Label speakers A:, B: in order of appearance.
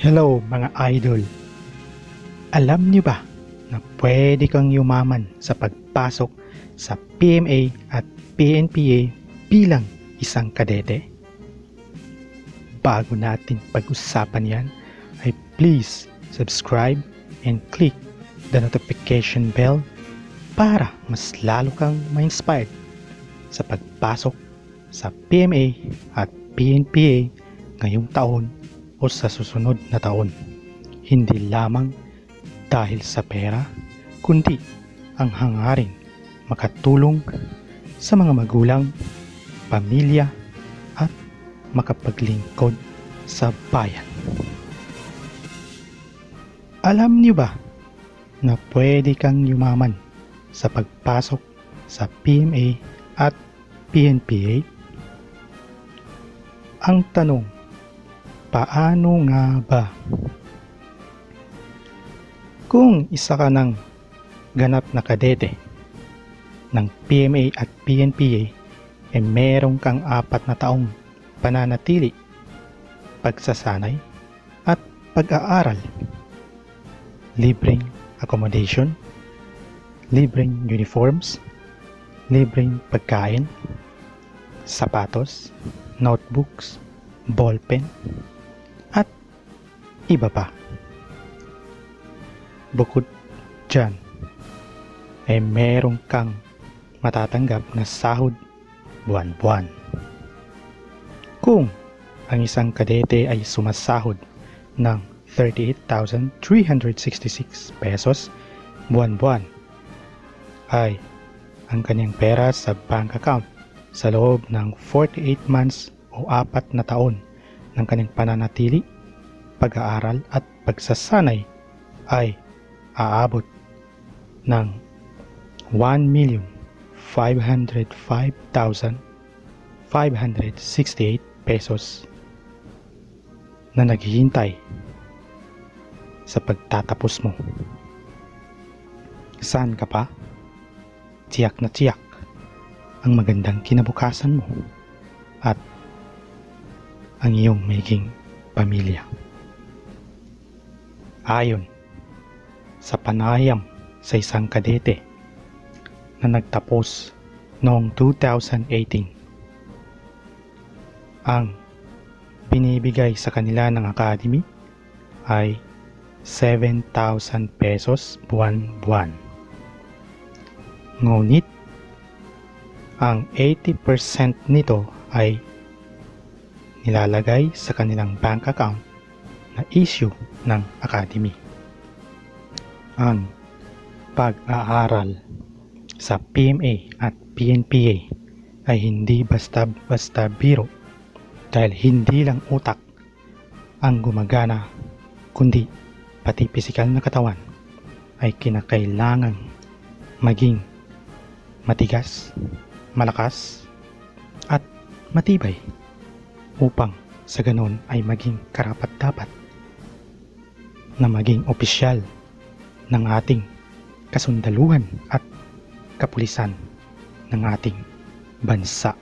A: Hello mga idol! Alam niyo ba na pwede kang yumaman sa pagpasok sa PMA at PNPA bilang isang kadete? Bago natin pag-usapan yan, ay please subscribe and click the notification bell para mas lalo kang ma-inspired sa pagpasok sa PMA at PNPA ngayong taon o sa susunod na taon. Hindi lamang dahil sa pera, kundi ang hangaring makatulong sa mga magulang, pamilya, at makapaglingkod sa bayan. Alam niyo ba na pwede kang yumaman sa pagpasok sa PMA at PNPA? Ang tanong, paano nga ba? Kung isa ka ng ganap na kadete ng PMA at PNPA, eh meron kang apat na taong pananatili, pagsasanay, at pag-aaral. Libreng accommodation, libreng uniforms, libreng pagkain, sapatos, notebooks, ballpen, iba pa. Bukod dyan, ay meron kang matatanggap na sahod buwan-buwan. Kung ang isang kadete ay sumasahod ng 38,366 pesos buwan-buwan, ay ang kanyang pera sa bank account sa loob ng 48 months o apat na taon ng kanyang pananatili, pag-aaral at pagsasanay ay aabot ng 1,505,568 pesos na naghihintay sa pagtatapos mo. Saan ka pa? Tiyak na tiyak ang magandang kinabukasan mo at ang iyong maging pamilya. Ayon sa panayam sa isang kadete na nagtapos noong 2018. Ang binibigay sa kanila ng academy ay 7,000 pesos buwan-buwan. Ngunit, ang 80% nito ay nilalagay sa kanilang bank account issue ng academy. Ang pag-aaral sa PMA at PNPA ay hindi basta-basta biro dahil hindi lang utak ang gumagana kundi pati pisikal na katawan ay kinakailangan maging matigas, malakas at matibay upang sa ganon ay maging karapat-dapat na maging opisyal ng ating kasundaluhan at kapulisan ng ating bansa.